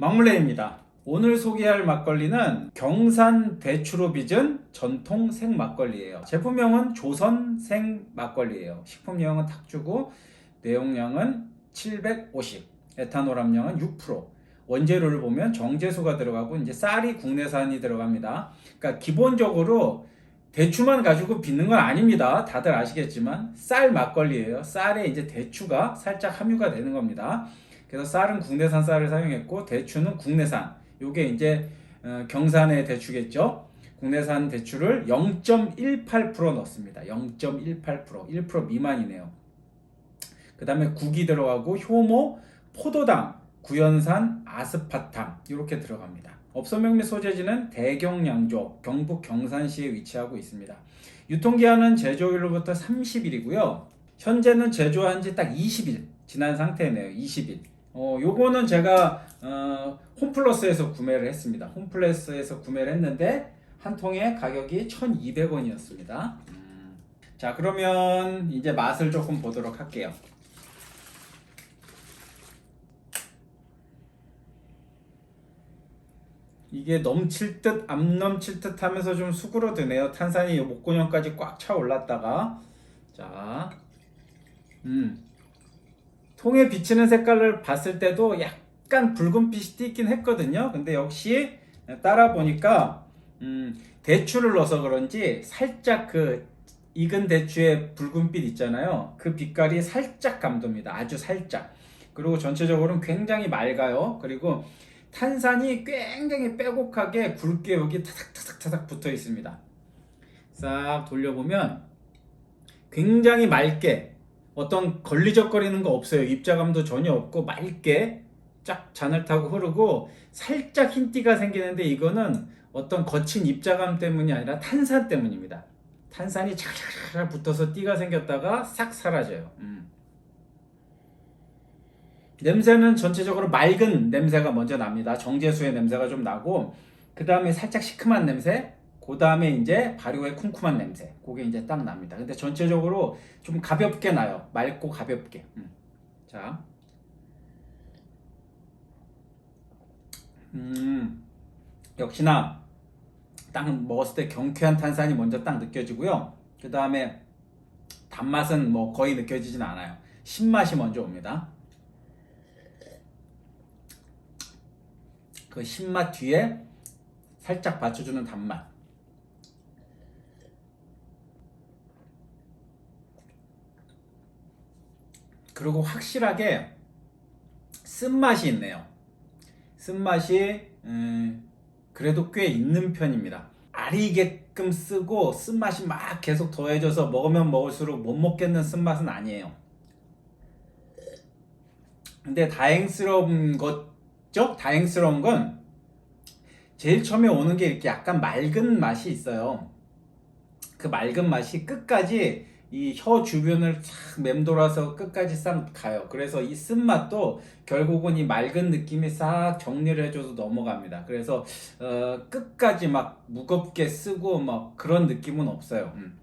막물레입니다. 오늘 소개할 막걸리는 경산 대추로 빚은 전통 생 막걸리예요. 제품명은 조선 생 막걸리예요. 식품명은 탁주고 내용량은 750, 에탄올 함량은 6%. 원재료를 보면 정제수가 들어가고 이제 쌀이 국내산이 들어갑니다. 그러니까 기본적으로 대추만 가지고 빚는 건 아닙니다. 다들 아시겠지만 쌀 막걸리예요. 쌀에 이제 대추가 살짝 함유가 되는 겁니다. 그래서 쌀은 국내산 쌀을 사용했고 대추는 국내산. 요게 이제 어, 경산의 대추겠죠. 국내산 대추를 0.18% 넣습니다. 0.18% 1% 미만이네요. 그 다음에 국이 들어가고 효모, 포도당, 구연산, 아스파탐 이렇게 들어갑니다. 업소명 및 소재지는 대경양조, 경북 경산시에 위치하고 있습니다. 유통기한은 제조일로부터 30일이고요. 현재는 제조한 지 딱 20일 지난 상태네요. 20일. 어, 요거는 제가 어, 홈플러스에서 구매를 했습니다. 홈플러스에서 구매를 했는데 한 통에 가격이 1,200원이었습니다. 자, 그러면 이제 맛을 조금 보도록 할게요. 이게 넘칠 듯 안 넘칠 듯 하면서 좀 수그러드네요. 탄산이 목구멍까지 꽉 차 올랐다가 자, 음, 통에 비치는 색깔을 봤을 때도 약간 붉은빛이 띄긴 했거든요. 근데 역시 따라 보니까 음, 대추를 넣어서 그런지 살짝 그 익은 대추의 붉은빛 있잖아요. 그 빛깔이 살짝 감돕니다. 아주 살짝. 그리고 전체적으로는 굉장히 맑아요. 그리고 탄산이 굉장히 빼곡하게 굵게 여기 타닥타닥타닥 붙어 있습니다. 싹 돌려보면 굉장히 맑게 어떤 걸리적거리는 거 없어요. 입자감도 전혀 없고 맑게 쫙 잔을 타고 흐르고 살짝 흰띠가 생기는데 이거는 어떤 거친 입자감 때문이 아니라 탄산 때문입니다. 탄산이 착착착 붙어서 띠가 생겼다가 싹 사라져요. 음. 냄새는 전체적으로 맑은 냄새가 먼저 납니다. 정제수의 냄새가 좀 나고 그 다음에 살짝 시큼한 냄새, 그 다음에 이제 발효의 쿰쿰한 냄새, 그게 이제 딱 납니다. 근데 전체적으로 좀 가볍게 나요. 맑고 가볍게. 음. 자, 음, 역시나 딱 먹었을 때 경쾌한 탄산이 먼저 딱 느껴지고요. 그 다음에 단맛은 뭐 거의 느껴지진 않아요. 신맛이 먼저 옵니다. 그 신맛 뒤에 살짝 받쳐주는 단맛. 그리고 확실하게 쓴맛이 있네요. 쓴맛이 음, 그래도 꽤 있는 편입니다. 아리게끔 쓰고 쓴맛이 막 계속 더해져서 먹으면 먹을수록 못 먹겠는 쓴맛은 아니에요. 근데 다행스러운 것죠? 다행스러운 건 제일 처음에 오는 게 이렇게 약간 맑은 맛이 있어요. 그 맑은 맛이 끝까지 이 혀 주변을 싹 맴돌아서 끝까지 싹 가요. 그래서 이 쓴맛도 결국은 이 맑은 느낌이 싹 정리를 해줘서 넘어갑니다. 그래서 어, 끝까지 막 무겁게 쓰고 막 그런 느낌은 없어요. 음.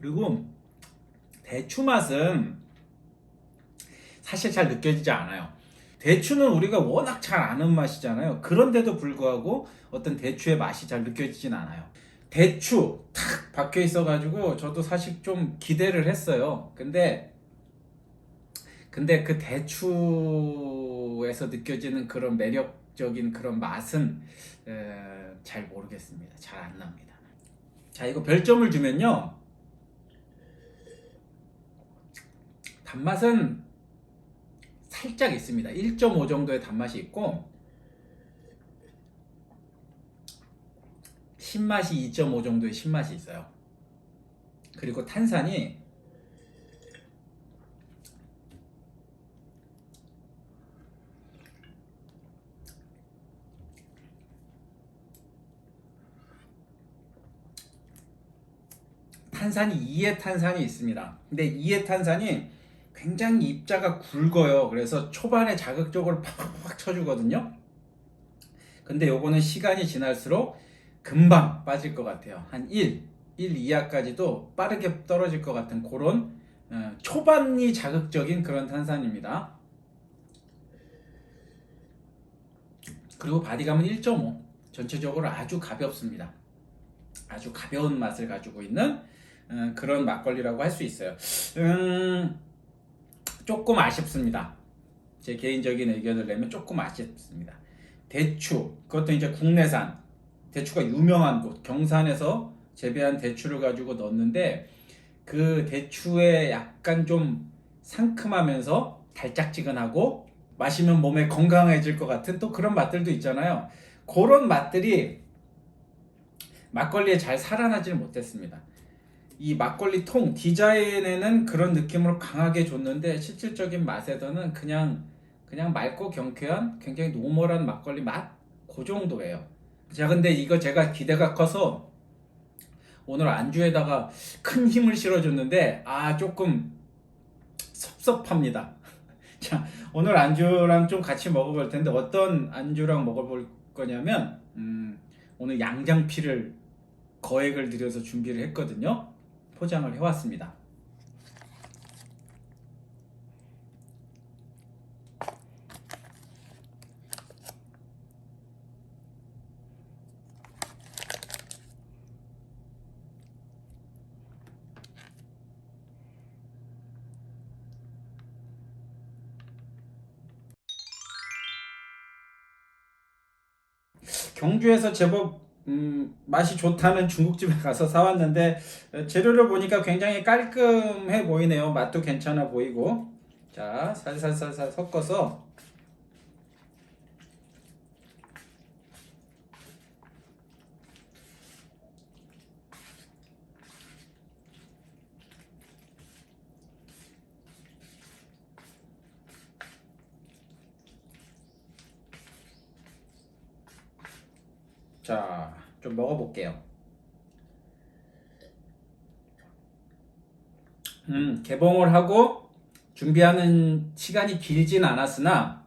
그리고 대추 맛은 사실 잘 느껴지지 않아요. 대추는 우리가 워낙 잘 아는 맛이잖아요. 그런데도 불구하고 어떤 대추의 맛이 잘 느껴지진 않아요. 대추 탁 박혀 있어가지고 저도 사실 좀 기대를 했어요. 근데 근데 그 대추에서 느껴지는 그런 매력적인 그런 맛은 에, 잘 모르겠습니다. 잘 안 납니다. 자 이거 별점을 주면요. 단맛은 살짝 있습니다. 1.5 정도의 단맛이 있고 신맛이 2.5 정도의 신맛이 있어요. 그리고 탄산이 탄산이 2의 탄산이 있습니다. 근데 2의 탄산이 굉장히 입자가 굵어요. 그래서 초반에 자극적으로 팍팍 쳐주거든요. 근데 요거는 시간이 지날수록 금방 빠질 것 같아요. 한 1, 1 이하까지도 빠르게 떨어질 것 같은 그런 어, 초반이 자극적인 그런 탄산입니다. 그리고 바디감은 1.5. 전체적으로 아주 가볍습니다. 아주 가벼운 맛을 가지고 있는 어, 그런 막걸리라고 할 수 있어요. 음, 조금 아쉽습니다. 제 개인적인 의견을 내면 조금 아쉽습니다. 대추, 그것도 이제 국내산, 대추가 유명한 곳, 경산에서 재배한 대추를 가지고 넣었는데 그 대추에 약간 좀 상큼하면서 달짝지근하고 마시면 몸에 건강해질 것 같은 또 그런 맛들도 있잖아요. 그런 맛들이 막걸리에 잘 살아나지를 못했습니다. 이 막걸리 통 디자인에는 그런 느낌을 강하게 줬는데 실질적인 맛에서는 그냥 그냥 맑고 경쾌한 굉장히 노멀한 막걸리 맛 그 정도예요. 자 근데 이거 제가 기대가 커서 오늘 안주에다가 큰 힘을 실어줬는데 아 조금 섭섭합니다. 자 오늘 안주랑 좀 같이 먹어볼 텐데 어떤 안주랑 먹어볼 거냐면 음, 오늘 양장피를 거액을 들여서 준비를 했거든요. 포장을 해왔습니다. 경주에서 제법 음, 맛이 좋다는 중국집에 가서 사왔는데 어, 재료를 보니까 굉장히 깔끔해 보이네요. 맛도 괜찮아 보이고 자 살살살살 섞어서 자, 좀 먹어볼게요. 음, 개봉을 하고 준비하는 시간이 길진 않았으나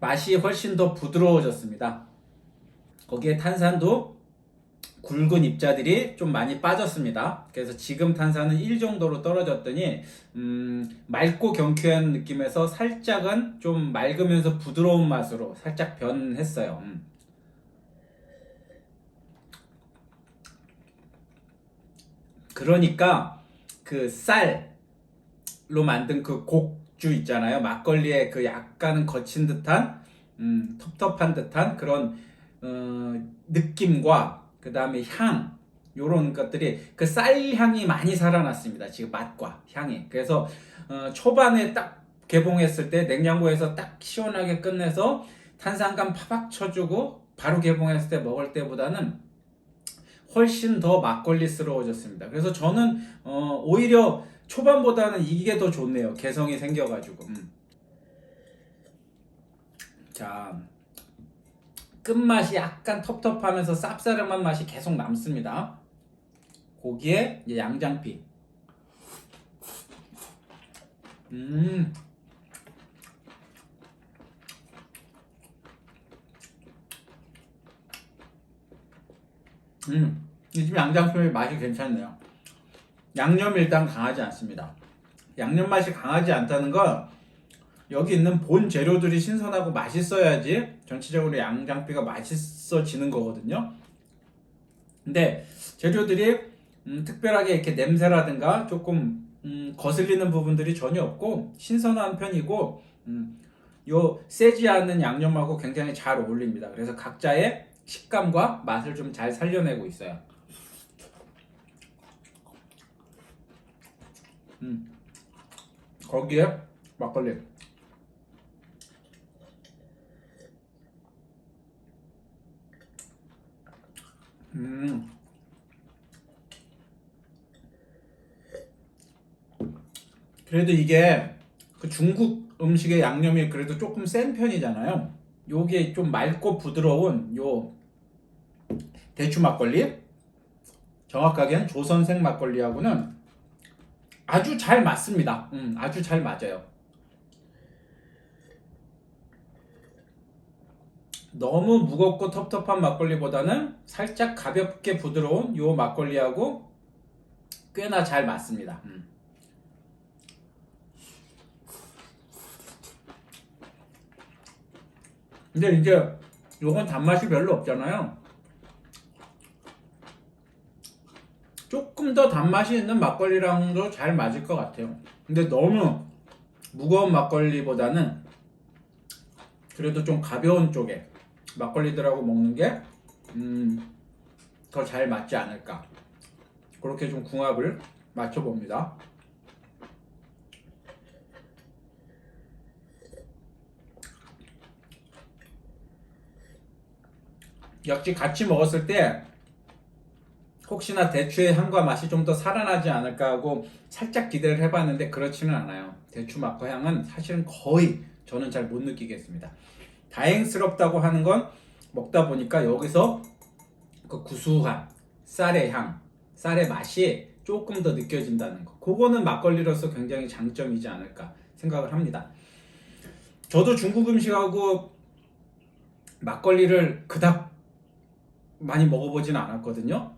맛이 훨씬 더 부드러워졌습니다. 거기에 탄산도 굵은 입자들이 좀 많이 빠졌습니다. 그래서 지금 탄산은 1 정도로 떨어졌더니 음, 맑고 경쾌한 느낌에서 살짝은 좀 맑으면서 부드러운 맛으로 살짝 변했어요. 음. 그러니까 그 쌀로 만든 그 곡주 있잖아요. 막걸리의 그 약간은 거친 듯한 음, 텁텁한 듯한 그런 어, 느낌과 그 다음에 향 요런 것들이 그 쌀 향이 많이 살아났습니다. 지금 맛과 향이. 그래서 어, 초반에 딱 개봉했을 때 냉장고에서 딱 시원하게 끝내서 탄산감 파박 쳐주고 바로 개봉했을 때 먹을 때보다는 훨씬 더 막걸리스러워졌습니다. 그래서 저는 어, 오히려 초반보다는 이게 더 좋네요. 개성이 생겨가지고. 음. 자, 끝맛이 약간 텁텁하면서 쌉싸름한 맛이 계속 남습니다. 고기에 양장피. 음. 음. 이집 양장피 맛이 괜찮네요. 양념이 일단 강하지 않습니다. 양념 맛이 강하지 않다는 건 여기 있는 본 재료들이 신선하고 맛있어야지 전체적으로 양장피가 맛있어지는 거거든요. 근데 재료들이 음, 특별하게 이렇게 냄새라든가 조금 음, 거슬리는 부분들이 전혀 없고 신선한 편이고 음, 요 세지 않는 양념하고 굉장히 잘 어울립니다. 그래서 각자의 식감과 맛을 좀 잘 살려내고 있어요. 음. 거기에 막걸리. 음. 그래도 이게 그 중국 음식의 양념이 그래도 조금 센 편이잖아요. 요게 좀 맑고 부드러운 요 대추 막걸리 정확하게는 조선생 막걸리하고는 아주 잘 맞습니다. 음, 아주 잘 맞아요. 너무 무겁고 텁텁한 막걸리보다는 살짝 가볍게 부드러운 요 막걸리하고 꽤나 잘 맞습니다. 음. 근데 이제 요건 단맛이 별로 없잖아요. 조금 더 단맛이 있는 막걸리랑도 잘 맞을 것 같아요. 근데 너무 무거운 막걸리보다는 그래도 좀 가벼운 쪽에 막걸리들하고 먹는 게 음, 더 잘 맞지 않을까. 그렇게 좀 궁합을 맞춰봅니다. 역시 같이 먹었을 때 혹시나 대추의 향과 맛이 좀 더 살아나지 않을까 하고 살짝 기대를 해봤는데 그렇지는 않아요. 대추 맛과 향은 사실은 거의 저는 잘 못 느끼겠습니다. 다행스럽다고 하는 건 먹다 보니까 여기서 그 구수한 쌀의 향, 쌀의 맛이 조금 더 느껴진다는 거. 그거는 막걸리로서 굉장히 장점이지 않을까 생각을 합니다. 저도 중국 음식하고 막걸리를 그닥 많이 먹어보진 않았거든요.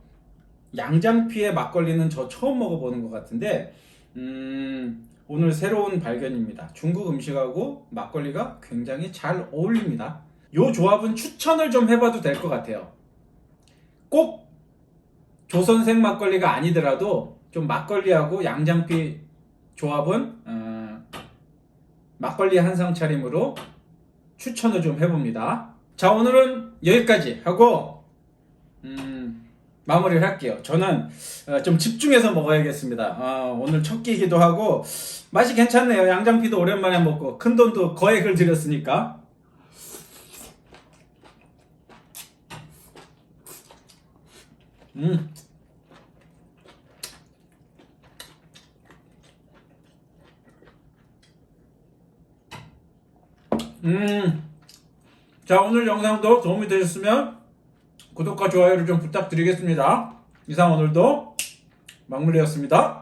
양장피의 막걸리는 저 처음 먹어보는 것 같은데 음, 오늘 새로운 발견입니다. 중국 음식하고 막걸리가 굉장히 잘 어울립니다. 요 조합은 추천을 좀 해봐도 될 것 같아요. 꼭 조선생 막걸리가 아니더라도 좀 막걸리하고 양장피 조합은 어, 막걸리 한 상 차림으로 추천을 좀 해봅니다. 자 오늘은 여기까지 하고 음, 마무리를 할게요. 저는 어, 좀 집중해서 먹어야겠습니다. 어, 오늘 첫 끼기도 하고 맛이 괜찮네요. 양장피도 오랜만에 먹고 큰 돈도 거액을 들였으니까. 음. 음. 자, 오늘 영상도 도움이 되셨으면 구독과 좋아요를 좀 부탁드리겠습니다. 이상 오늘도 막물리였습니다.